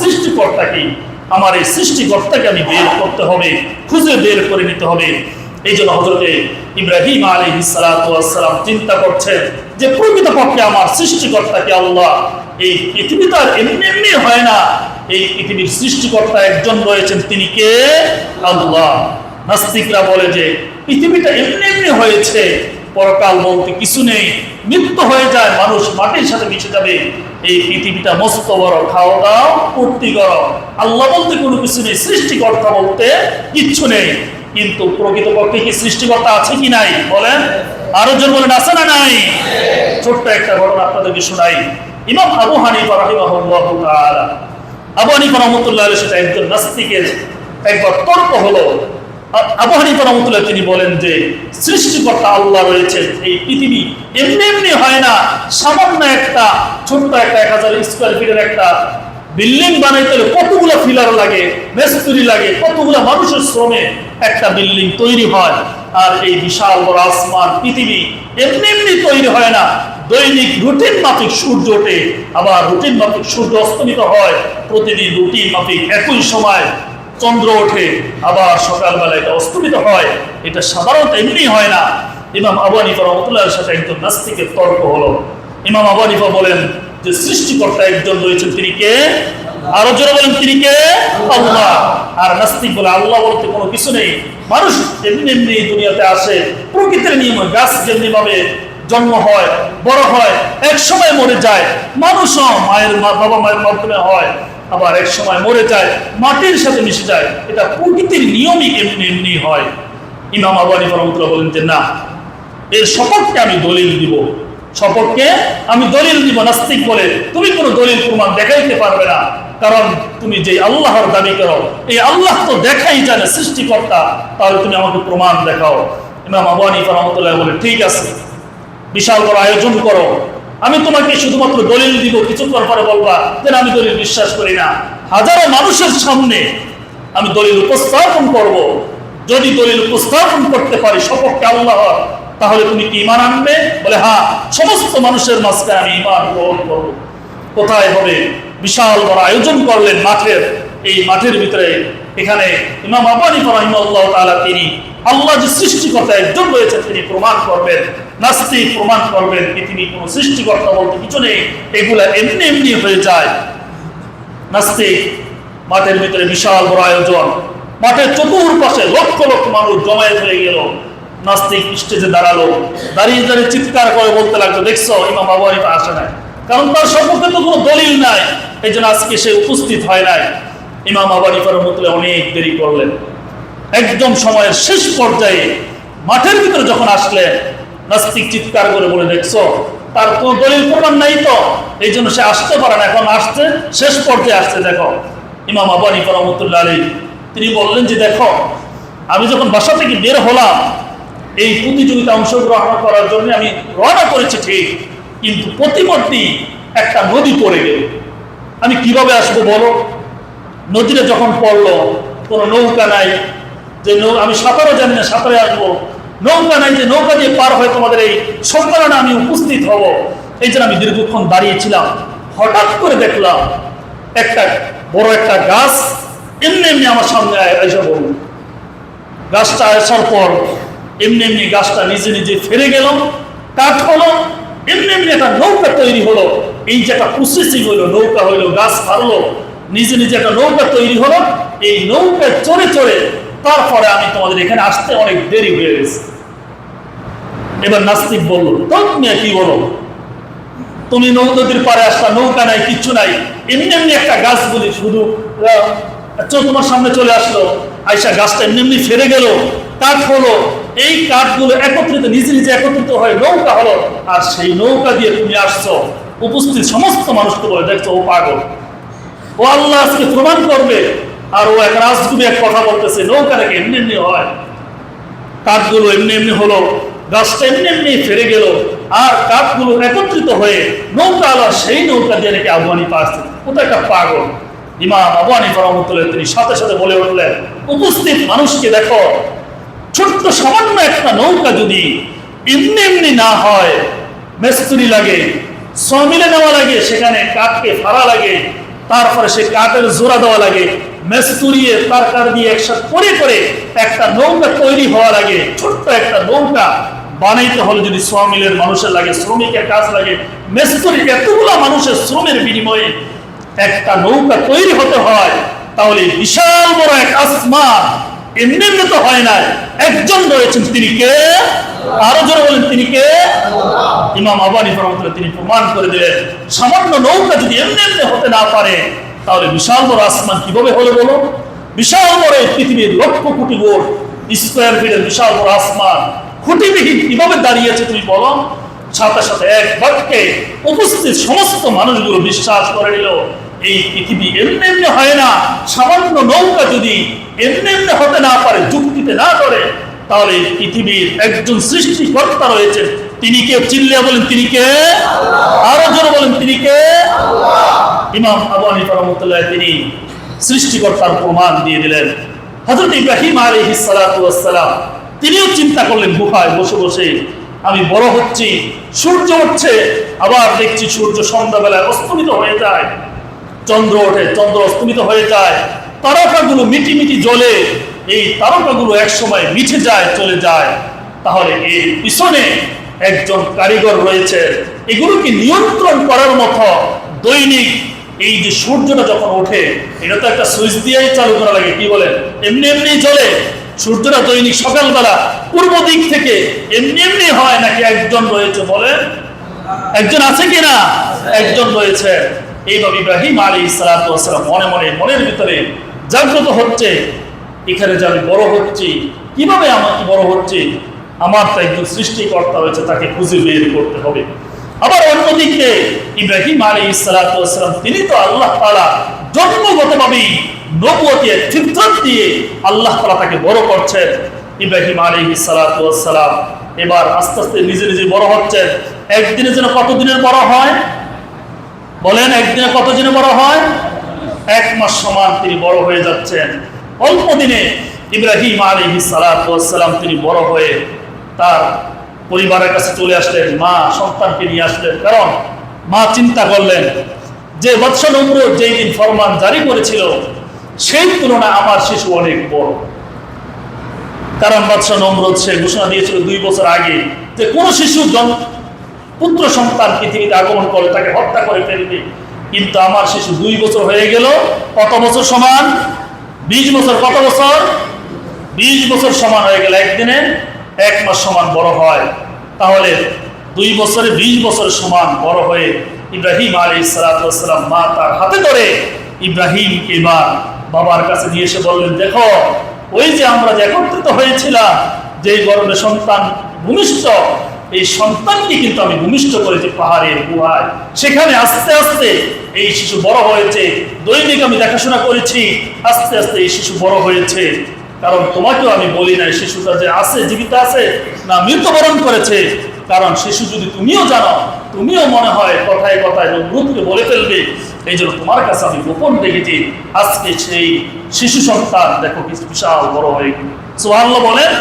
সৃষ্টিকর্তা কি আমার এই সৃষ্টিকর্তাকে আমি বের করতে হবে, খুঁজে বের করে নিতে হবে। এই জন্য হজরতে ইব্রাহিম আলী সালাম চিন্তা করছেন যে প্রকৃতপক্ষে আমার সৃষ্টিকর্তাকে আল্লাহ এই পৃথিবী তো আর এমনি এমনি হয় না। এই পৃথিবীর সৃষ্টিকর্তা একজন রয়েছেন, তিনি কে? আল্লাহ। নাস্তিকরা বলে যে পৃথিবীটা এমনি এমনি হয়েছে, পরকাল বলতে কিছু নেই। মৃত্যু হয়ে যায়, মানুষ মাটির সাথে মিশে যাবে। এই পৃথিবীটা মস্ত বড় খাওয়া দাও পূর্তি করো। আল্লাহ বলতে কোনো কিছু নেই, সৃষ্টিকর্তা বলতে কিচ্ছু নেই। কিন্তু প্রকৃতপক্ষে কি সৃষ্টিকর্তা আছে কি নাই? বলেন, আরও জন বলেন, আছে না নাই? ছোট্ট একটা ঘটনা আপনাদেরকে শোনাই। ইমাম আবু তাআলা, আবু হানিফা রহমতুল্লাহ সেটা একজন নাস্তিকের একবার তর্ক হলো। আবু হানিফা রহমতুল্লাহ তিনি বলেন যে, সৃষ্টিকর্তা আল্লাহ রয়েছেন। এই পৃথিবী এমনি এমনি হয় না। সামান্য একটা, ছোট্ট একটা এক হাজার স্কোয়ার ফিটের একটা বিল্ডিং বানাইতে হলে কতগুলো ফিলার লাগে, মেস্তুরি লাগে, কতগুলো মানুষের শ্রমে একটা বিল্ডিং তৈরি হয়। আর এই বিশাল বড় আসমান পৃথিবী এমনি এমনি তৈরি হয় না। দৈনিক রুটিন মাফিক সূর্য ওঠে, আবার রুটিন মাফিক সূর্য অস্তমিত হয়। প্রতিদিন রুটিন মাফিক একই সময় চন্দ্র ওঠে, আবার সকালবেলা এটা অস্তমিত হয়। এটা সাধারণত এমনি হয় না। ইমাম আবু হানিফা রহমতুল্লাহর সাথে একজন নাস্তিকের তর্ক হলো। ইমাম আবু হানিফা বলেন যে, সৃষ্টিকর্তা একজন রয়েছেন, তিনি কে? আরও জোরে বলেন, তিনি কে? আল্লাহ। আর নাস্তিক বলে আল্লাহ বলতে কোনো কিছু নেই। মানুষ এমনি এমনি দুনিয়াতে আসে। প্রকৃতির নিয়ম গাছ যেমনি ভাবে জন্ম হয়, বড় হয় এক সময় মরে যায়। মানুষও মায়ের বাবা মায়ের মাধ্যমে হয়। আবার এক সময় মরে যায়, মাটির সাথে মিশে যায়। এটা প্রকৃতির নিয়মই এমনি এমনি হয়। ইমাম আবানি রহমতুল্লাহ বলেন যে, না, এর সপক্ষে আমি দলিল দিব। সপক্ষে আমি দলিল দিব নাস্তিক বলে। তুমি কোনো দলিল প্রমাণ দেখাইতে পারবে না। কারণ তুমি যে আল্লাহর দাবি করো, এই আল্লাহ তো দেখাই জানে সৃষ্টিকর্তা। তাহলে তুমি আমাকে প্রমাণ দেখাও। ইমাম আবু হানিফা রহমতুল্লাহ বলে ঠিক আছে। বিশাল বড় আয়োজন করো। আমি তোমাকে শুধুমাত্র দলিল দিব কিছুক্ষণ পরে বলবা যে আমি দলিল বিশ্বাস করি না। হাজারো মানুষের সামনে আমি দলিল উপস্থাপন করব। যদি দলিল উপস্থাপন করতে পারি, সপক্ষে আল্লাহ, তাহলে তুমি কি ইমান আনবে? বলে হ্যাঁ সমস্ত মানুষের মাঝখানে আমি ইমান গ্রহণ করব। কোথায় হবে? বিশাল বড় আয়োজন করলেন মাঠের এই মাঠের ভিতরে এখানে ইমাম আবানি রহিমাল্লাহ তাআলা তিনি আল্লাহ যে সৃষ্টিকর্তা একজন রয়েছে, তিনি প্রমাণ করবেন, নাস্তিক প্রমাণ করবেন কি তিনি সৃষ্টিকর্তা বলতে কিছু নেই, এগুলা এমনি এমনি হয়ে যায়। নাস্তিক, মাঠের ভিতরে বিশাল বড় আয়োজন। মাঠের চতুর্পাশে লক্ষ লক্ষ মানুষ জমায়েত হয়ে গেল। নাস্তিক স্টেজে দাঁড়াল। দাঁড়িয়ে দাঁড়িয়ে চিৎকার করে বলতে লাগল, দেখছ, ইমাম হানিফা আসে নাই। কারণ তার সম্পর্কে তো কোনো দলিল নাই। এই জন্য আজকে সে উপস্থিত হয় নাই। ইমাম আবু হানিফা রহমতুল্লাহ অনেক দেরি করলেন। একদম সময়ের শেষ পর্যায়ে মাঠের ভিতরে যখন আসলেন, নাস্তিক চিৎকার করে বলে, দেখছ, তার কোনো দলিল প্রমাণ নাই তো? এই জন্য সে আসতে পারে না, এখন আসছে, শেষ পর্যায়ে আসছে, দেখো। ইমাম আবু হানিফা রহমতুল্লাহ আলী তিনি বললেন যে, দেখো, আমি যখন বাসা থেকে বের হলাম, এই প্রতিযোগিতা অংশগ্রহণ করার জন্য আমি রওনা করেছি ঠিক, কিন্তু প্রতিমধ্যেই একটা নদী পড়ে গেল। আমি কীভাবে আসব বলো? নদীতে যখন পড়ল, কোনো নৌকা নাই, যে নৌ আমি সাঁতারও জানি না, সাঁতারে আসব। নৌকা নাই যে নৌকা দিয়ে পার হয়ে তোমাদের এই সম্মেলনে আমি উপস্থিত হব। এই জন্য আমি দীর্ঘক্ষণ দাঁড়িয়েছিলাম। হঠাৎ করে দেখলাম একটা বড় একটা গাছ এমনি এমনি আমার সামনে এসে বলল গাছটা আসার পর এমনি এমনি গাছটা নিজে নিজে ফেরে গেল, কাঠ হলো, এমনি এমনি একটা নৌকা তৈরি হলো। এই যে একটা প্রসেসিং হলো নৌকা হইল, গাছ ফারলো নিজে নিজে একটা নৌকা তৈরি হলো। এই নৌকা চড়ে চড়ে তারপরে আমি তোমাদের এখানে আসতে অনেক দেরি হয়ে গেছে। এবার নাস্তিক বলল তুমি কি বলো? তুমি নদীর পারে আসলা, নৌকা নাই, কিচ্ছু নাই। এমনি এমনি একটা গাছ বলি, শুধু তোমার সামনে চলে আসলো। আইসা গাছটা এমনি এমনি ফেরে গেল। কাঠ হলো। এই কাঠগুলো একত্রিত, নিজে নিজে একত্রিত হয়ে নৌকা হলো। আর সেই নৌকা দিয়ে তুমি আসছো। উপস্থিত সমস্ত মানুষকে বলে, দেখছ, ও পাগল। ও আল্লাহ আজকে প্রমাণ করবে। আর ও এক রাজগুবি এক কথা বলতেছে, নৌকা নাকি এমনি এমনি হয়। কাঠগুলো এমনি এমনি হলো, গাছটা এমনি এমনি ফেরে গেল, আর কাঠগুলো একত্রিত হয়ে নৌকা আলো সেই নৌকা দিয়ে নাকি আবু হানিফা আসছে। ও তো একটা পাগল। ইমাম আবু হানিফা রহমতুল্লাহ তিনি সাথে সাথে বলে উঠলেন, উপস্থিত মানুষকে দেখো, ছোট্ট সামান্য একটা নৌকা যদি এমনি এমনি না হয়, মেস্তুরি লাগে শ্রমিলে নেওয়া লাগে, সেখানে কাঠকে ফাড়া লাগে তারপরে সে কাঠের জোড়া দেওয়া লাগে মেস্তুরিয়ে তার কার দিয়ে একসাথে করে করে একটা নৌকা তৈরি হওয়া লাগে ছোট্ট একটা নৌকা বানাইতে হলে যদি শ্রমিলের মানুষের লাগে, শ্রমিকের কাজ লাগে মেস্তুরি এতগুলা মানুষের শ্রমের বিনিময়ে একটা নৌকা তৈরি হতে হয়, তাহলে বিশাল বড় এক আসমান এমনি তো হয় না একজন রয়েছেন তিনি কে? আরও জোরে বলেন, তিনি কে? ইমাম আবানি রহমতুল্লাহ তিনি প্রমাণ করে দিলেন, সামান্য নৌকা যদি এমনি এমনি হতে না পারে, তাহলে বিশাল বড় আসমান কীভাবে হলো বলো? বিশাল বড় পৃথিবীর লক্ষ কোটি গোট স্কোয়ার ফিটের বিশাল বড় আসমান, খুঁটিবিহীন কীভাবে দাঁড়িয়েছে তুমি বলো? সাথে সাথে এক বাক্যে উপস্থিত সমস্ত মানুষগুলো বিশ্বাস করে নিল, এই পৃথিবী এমনি এমনি হয় না, সামান্য নৌকা যদি এমনি এমনি হতে না পারে, যুক্তিতে না করে, তাহলে পৃথিবীর একজন সৃষ্টিকর্তা রয়েছে তিনি কে? চিল্লিয়া বলেন, তিনি কে? আরও জোরে বলেন, তিনি কে? ইমাম আবু হানিফা তিনি সৃষ্টিকর্তার প্রমাণ দিয়ে দিলেন। হযরত ইব্রাহিম আলাইহিস সালাতু তিনিও চিন্তা করলেন, গুহায় বসে বসে আমি বড় হচ্ছি, সূর্য উঠছে, আবার দেখছি সূর্য সন্ধ্যাবেলায় অস্তমিত হয়ে যায়। চন্দ্র ওঠে, চন্দ্র অস্তমিত হয়ে যায়। তারকাগুলো মিটি মিটি জ্বলে, এই তারকাগুলো এক সময় মিঠে যায়, চলে যায়। তাহলে এর পিছনে একজন কারিগর রয়েছে। এগুলোকে নিয়ন্ত্রণ করার মতো দৈনিক এই যে সূর্যটা যখন ওঠে, এটা তো একটা সুইচ দিয়েই চালু করা লাগে, কি বলেন? এমনি এমনি চলে সূর্যটা দৈনিক সকালবেলা পূর্ব দিক থেকে এমনি এমনি হয় নাকি একজন রয়েছে বলেন? একজন আছে কিনা? একজন রয়েছে। এইভাবে ইব্রাহিম আলী সালাম মনে মনে মনের ভিতরে জাগ্রত হচ্ছে, এখানে যে আমি বড় হচ্ছি, কীভাবে আমাকে বড় হচ্ছে, আমার তো একজন সৃষ্টিকর্তা হয়েছে তাকে খুঁজে বের করতে হবে। আবার অন্যদিকে, ইব্রাহিম আলী সালাম, তিনি তো আল্লাহ তালা জন্মগতভাবেই নবুয়তের ফিতরত দিয়ে আল্লাহ তালা তাকে বড় করছেন। ইব্রাহিম আলী সালাম এবার আস্তে আস্তে নিজে নিজে বড় হচ্ছেন। একদিনে যেন কতদিনের বড় হয়? বলেন, একদিনে কত দিনে বড় হয়? এক মাস সমান তিনি বড় হয়ে যাচ্ছেন। অল্প দিনে ইব্রাহিম আলী সালাম তিনি বড় হয়ে তার পরিবারের কাছে চলে আসলেন, মা সন্তানকে নিয়ে আসলেন। কারণ মা চিন্তা করলেন, যে বৎস নমরুদ যেই দিন ফরমান জারি করেছিল, সেই তুলনায় আমার শিশু অনেক বড়। কারণ বাদশাহ নমরুদ সে ঘোষণা দিয়েছিল দুই বছর আগে যে কোন শিশু পুত্র সন্তান পৃথিবীতে আগমন করে, তাকে হত্যা করে ফেলবে। কিন্তু আমার শিশু দুই বছর হয়ে গেল। কত বছর সমান? বিশ বছর। কত বছর? বিশ বছর সমান হয়ে গেল একদিনে। এক মাস সমান বড় হয়। তাহলে দুই বছরে বিশ বছর সমান বড় হয়ে ইব্রাহিম আলী সালাতাম মা তার হাতে ধরে ইব্রাহিম এবার বাবার কাছে নিয়ে এসে বললেন, দেখো, ওই যে আমরা যে একত্রিত হয়েছিলাম যে গর্বে সন্তান ভূমিষ্ঠ, এই সন্তানকে কিন্তু আমি ভূমিষ্ঠ করেছি পাহাড়ের গুহায়। সেখানে আস্তে আস্তে এই শিশু বড় হয়েছে। দৈনিক আমি দেখাশোনা করেছি, আস্তে আস্তে এই শিশু বড় হয়েছে। কারণ তোমাকেও আমি বলি নাই, শিশুটা যে আছে, জীবিত আছে, না মৃত্যুবরণ করেছে। কারণ শিশু যদি তুমিও জানো, তুমিও মনে হয় কথায় কথায় নমরুদকে বলে ফেলবে। এই জন্য তোমার কাছে আমি গোপন রেখেছি, আজকে সেই শিশু সন্তান, দেখো কি বিশাল বড় হয়ে গেল। সোহাল্লা বলেন।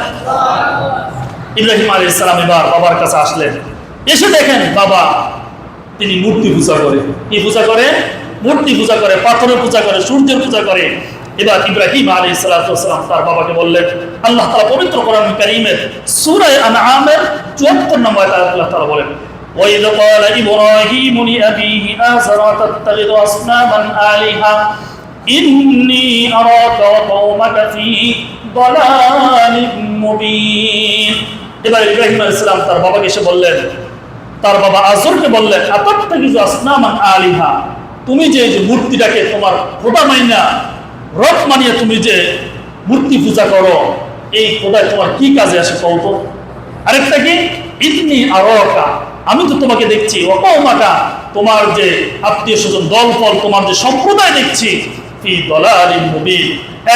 ইব্রাহিম আলী ইসলাম এবার বাবার কাছে আসলেন। এসে দেখেন বাবা তিনি মূর্তি পূজা করে কি পূজা করে মূর্তি পূজা করে পাথরের পূজা করে সূর্যের পূজা করে এবার ইব্রাহিম আলী সালাম তার বাবাকে বললেন আল্লাহ তালা পবিত্র কোরআন কারিমের সুরায় আনআমের চুয়াত্তর নম্বর আয়াতে আল্লাহ তালা বলেন وإذ قال إبراهيم لأبيه آزر تتخذ أصناما آلهة إني أراك وقومك في ضلال مبين এবার ইব্রাহিম আলাইহিস সালাম তার বাবাকে এসে বললেন তার বাবা আজরকে বললেন আসনামান আলিহা। তুমি যে মূর্তিটাকে তোমার খোদা মাইনা রথ মানিয়ে তুমি যে মূর্তি পূজা করো, এই খোদায় তোমার কি কাজে আসে কৌত আরেকটা কি? ইতনি আরকা আমি তো তোমাকে দেখছি অকৌমাটা তোমার যে আত্মীয় স্বজন দল ফল তোমার যে সম্প্রদায় দেখছি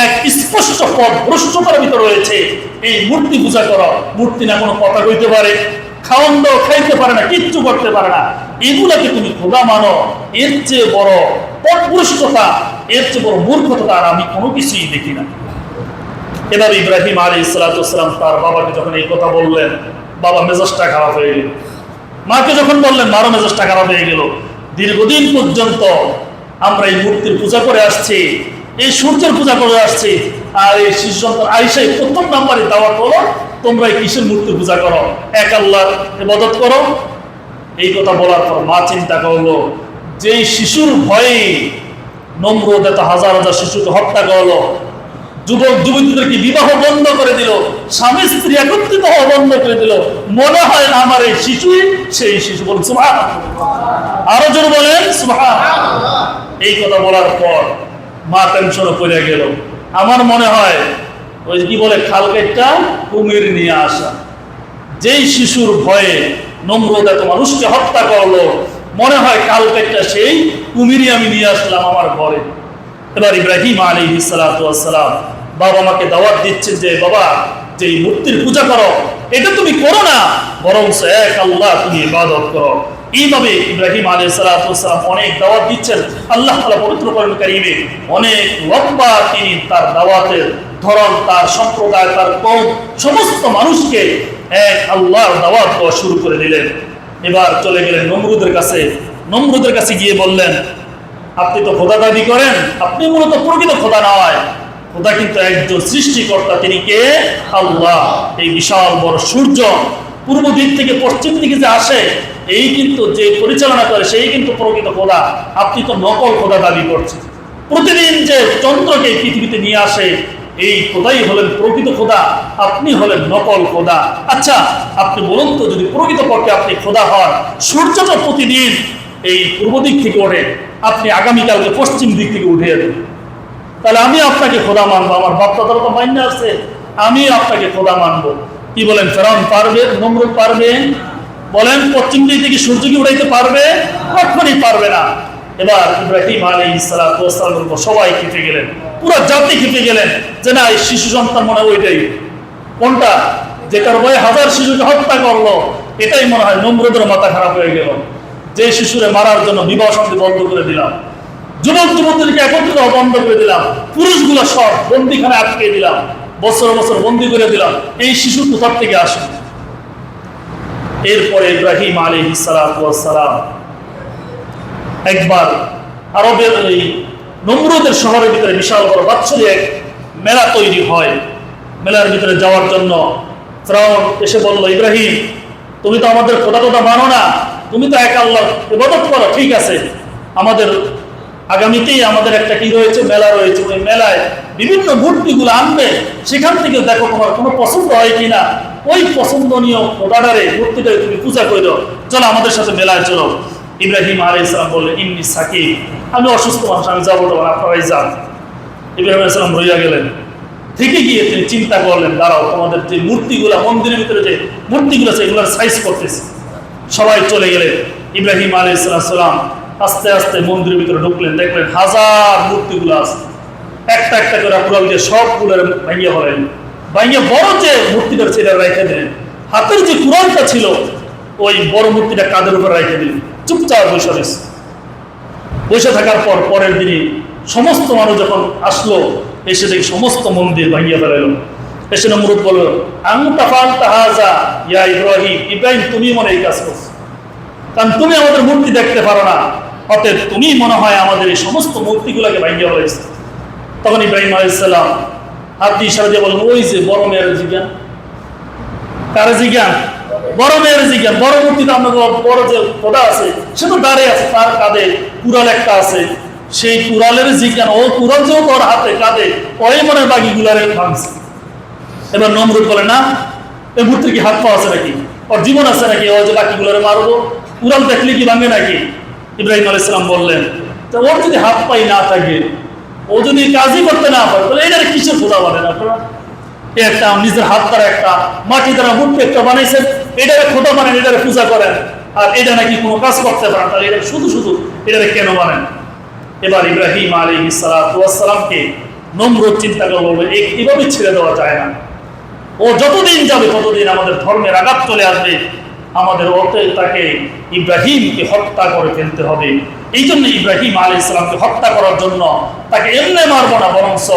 এক স্পষ্ট পথ ভ্রষ্টতার ভিতর রয়েছে। এই মূর্তি পূজা করা, মূর্তি না কোনো কথা কইতে পারে। খাওয়ান দাও খাইতে পারে না, কিচ্ছু করতে পারে না। এগুলাকে তুমি খোদা মানো। এর চেয়ে বড় পথভ্রষ্টতা, এর চেয়ে বড় মূর্খতা আর আমি কোনো কিছুই দেখি না। এবার ইব্রাহিম আলী ইসলাতাম তার বাবাকে যখন এই কথা বললেন, বাবা মেজাজটা খারাপ হয়ে গেল। মাকে যখন বললেন, মারো, মেজাজটা খারাপ হয়ে গেল। দীর্ঘদিন পর্যন্ত আমরা এই মূর্তির পূজা করে আসছি, এই সূর্যের পূজা করে আসছি, আর এই শিশু সন্তান আইসাই প্রথম নাম্বারে দাওয়াত হলো তোমরা কিসের মূর্তির পূজা করো? এক আল্লাহর ইবাদত করো। এই কথা বলার পর মা চিন্তা করল যে শিশুর ভয়ে নম্রদ এত হাজার হাজার শিশুকে হত্যা করল, যুবক যুবতীদেরকে বিবাহ বন্ধ করে দিল, স্বামী স্ত্রী একত্রিত হওয়া বন্ধ করে দিল? মনে হয় না আমার এই শিশুই সেই শিশু বলুন সুভা আরও জোর বলেন সুভা এই কথা বলার পর মা টেনশনে পড়ে গেল। আমার মনে হয় ওই কি বলে, খালকেটটা কুমির নিয়ে আসা। যেই শিশুর ভয়ে নম্রতা তো মানুষকে হত্যা করল, মনে হয় কালকেটা সেই কুমিরই আমি নিয়ে আসলাম আমার ঘরে। এবার ইব্রাহিম আলী সালাম বাবা আমাকে দাওয়াত দিচ্ছেন যে, বাবা যে মূর্তির পূজা করো, এটা তুমি করো না বরং এক আল্লাহ তুমি ইবাদত করো। এইভাবে ইব্রাহিম আলী সালাম অনেক দাওয়াত দিচ্ছেন। আল্লাহ তালা পবিত্র করেন কারিমে অনেক লম্বা তিনি তার দাওয়াতের ধরন, তার সম্প্রদায়, তার কম, সমস্ত মানুষকে এক আল্লাহর দাওয়াত দেওয়া শুরু করে দিলেন। এবার চলে গেলেন নমরুদের কাছে। নমরুদের কাছে গিয়ে বললেন, আপনি তো খোদা দাবি করেন, আপনি মূলত প্রকৃত খোদা নয়। খোদা কিন্তু একজন সৃষ্টিকর্তা, তিনি কে? আল্লাহ। এই বিশাল বড় সূর্য পূর্ব দিক থেকে পশ্চিম দিকে যে আসে, এই কিন্তু যে পরিচালনা করে, সেই কিন্তু প্রকৃত খোদা। আপনি তো নকল খোদা দাবি করছেন। প্রতিদিন যে চন্দ্রকে পৃথিবীতে নিয়ে আসে এই খোদাই হলেন প্রকৃত খোদা, আপনি হলেন নকল খোদা। আচ্ছা আপনি বলুন তো, যদি প্রকৃত পক্ষে আপনি খোদা হন, সূর্যটা প্রতিদিন এই পূর্ব দিক থেকে ওঠে, আপনি আগামীকালকে পশ্চিম দিক থেকে উঠে যাবেন তাহলে আমি আপনাকে খোদা মানবো, আমার বাপ দাদারা তো মান্য আছে, আমি আপনাকে খোদা মানবো। কি বলেন, ফেরাউন পারবে, নমরুদ পারবে? বলেন, পশ্চিম দিক থেকে সূর্যকে উড়াইতে পারবে? কখনই পারবে না। এবার ইব্রাহিম আলী ইসলামের উপর সবাই কেটে গেলেন। পুরো জাতি খেপে গেলেন যে না, এই শিশু সন্তান মনে ওইটাই। কোনটা? যে যেটার বয়ে হাজার শিশুকে হত্যা করল, এটাই মনে হয় নম্রদের মাথা খারাপ হয়ে গেল। যে শিশুরে মারার জন্য বিবাহ সন্ধি বন্ধ করে দিলাম, যুবক যুবতীদেরকে একত্রিত বন্ধ করে দিলাম, পুরুষগুলো সব বন্দিখানে আটকে দিলাম, বছর বছর বন্দি করে দিলাম, এই শিশু কোথার থেকে আসে এরপরে ইব্রাহিম আলী সালাম একবার আরবের এই নমরুদের শহরের ভিতরে বিশাল বড় বাৎসরিক এক মেলা তৈরি হয়। মেলার ভিতরে যাওয়ার জন্য ফ্রাউন এসে বলল, ইব্রাহিম, তুমি তো আমাদের খোদা কথা মানো না। তুমি তো এক আল্লাহ ইবাদত করো, ঠিক আছে। আমাদের আগামীতেই আমাদের একটা কি রয়েছে? মেলা রয়েছে। ওই মেলায় বিভিন্ন মূর্তিগুলো আনবে। সেখান থেকে দেখো তোমার কোনো পছন্দ হয় কিনা। ওই পছন্দনীয় খোদাটারে, মূর্তিটারে তুমি পূজা করে দাও। চলো আমাদের সাথে মেলায় চলো। ইব্রাহিম আলী ইসলাম বললেন ইমনি সাকিব, আমি অসুস্থ মানুষ, আমি যাব তখন আপনারাই যান। ইব্রাহিম ইসলাম রইয়া গেলেন। থেকে গিয়ে তিনি চিন্তা করলেন, দাঁড়াও, তোমাদের যে মূর্তিগুলা, মন্দিরের ভিতরে যে মূর্তিগুলো আছে, এগুলোর সাইজ করতেছে। সবাই চলে গেলেন। ইব্রাহিম আলী আস্তে আস্তে মন্দিরের ভিতরে ঢুকলেন, দেখলেন হাজার মূর্তিগুলো আছে। একটা একটা করে কুড়াল দিয়ে সবগুলোর ভাঙিয়ে হলেন ভাঙিয়ে বড় যে মূর্তিটা ছিল রেখে দিলেন, হাতের যে কুড়ালটা ছিল, ওই বড় মূর্তিটা কাঁধের উপর রেখে দিলেন? চুপচাপ বসে রয়েছে। বসে থাকার পর পরের দিনই সমস্ত মানুষ যখন আসলো, এসে দেখি সমস্ত মন্দির ভাঙিয়ে ফেলাইল। এসে নমরুদ বলল, আংটা ফালতা হাজা, ইয়া ইব্রাহিম ইব্রাহিম, তুমি মনে এই কাজ করছ। কারণ তুমি আমাদের মূর্তি দেখতে পারো না। অতএব তুমি মনে হয় আমাদের এই সমস্ত মূর্তিগুলোকে ভাঙিয়ে ফেলেছে তখন ইব্রাহিম আলাইসাল্লাম হাত দিয়ে ইশারা দিয়ে বলেন ওই যে বড় মেয়ের জিজ্ঞান কার জিজ্ঞান বড় মেয়ের মূর্তি তো বড় যে আছে, সে তো দাঁড়িয়ে আছে, তার কাঁধে কুড়াল একটা আছে। সেই কুড়ালের জিজ্ঞান ও কুড়াল যেও তোর হাতে কাঁধে, ওই মনে বাকি ভাঙছে। এবার নমরুদ বলে, না এই মূর্তির কি হাত পা আছে নাকি? ওর জীবন আছে নাকি? ও যে বাকি গুলারে মারবো? কুড়াল দেখলে কি ভাঙে নাকি? ইব্রাহিম আলাইসালাম বললেন, তো ওর যদি হাত পাই না থাকে, ও যদি কাজই করতে না পারে, তাহলে এটার কিসের খোদা বলেন আপনারা? একটা নিজের হাত দ্বারা একটা মাটি দ্বারা মূর্তি একটা বানাইছেন, এটারে খোদা বানেন এটারে পূজা করেন। আর এটা নাকি কোনো কাজ করতে পারেন তাহলে এটা শুধু শুধু এটারে কেন বানেন এবার ইব্রাহিম আলী সালামকে নম্র চিন্তা করে বলবে এই কীভাবে ছেড়ে দেওয়া যায় না। ও যতদিন যাবে ততদিন আমাদের ধর্মের আঘাত চলে আসবে। আমাদের ওতে তাকে ইব্রাহিমকে হত্যা করে ফেলতে হবে। এই জন্য ইব্রাহিম আলী ইসলামকে হত্যা করার জন্য তাকে এমনি মারবো না বরংস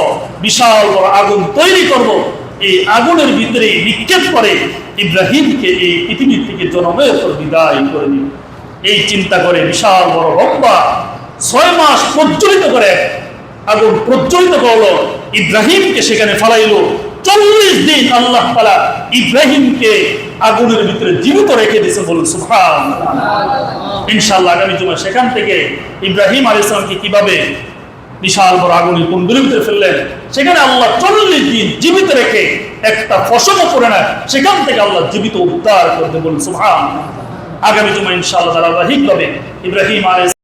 বিশাল বড় আগুন তৈরি করব। এই আগুনের ভিতরে নিক্ষেপ করে ইব্রাহিমকে এই পৃথিবীর থেকে জনমের বিদায় করে দিন এই চিন্তা করে বিশাল বড় লম্বা ছয় মাস প্রজ্বলিত করে আগুন প্রজ্বলিত করল, ইব্রাহিমকে সেখানে ফালাইলো। চল্লিশ দিন আল্লাহ তালা ইব্রাহিমকে আগুনের ভিতরে জীবিত রেখে দিয়েছে বলুন সুফান ইনশাল্লাহ আগামী জুমা সেখান থেকে ইব্রাহিম আলী ইসলামকে কীভাবে বিশাল বড় আগুনের কুণ্ডুর ভিতরে ফেললেন। সেখানে আল্লাহ চল্লিশ দিন জীবিত রেখে একটা ফসল করে নেয় সেখান থেকে আল্লাহ জীবিত উদ্ধার করতে বলুন সুহান আগামী তুমি ইনশাআল্লাহ তারা ইব্রাহিম আলী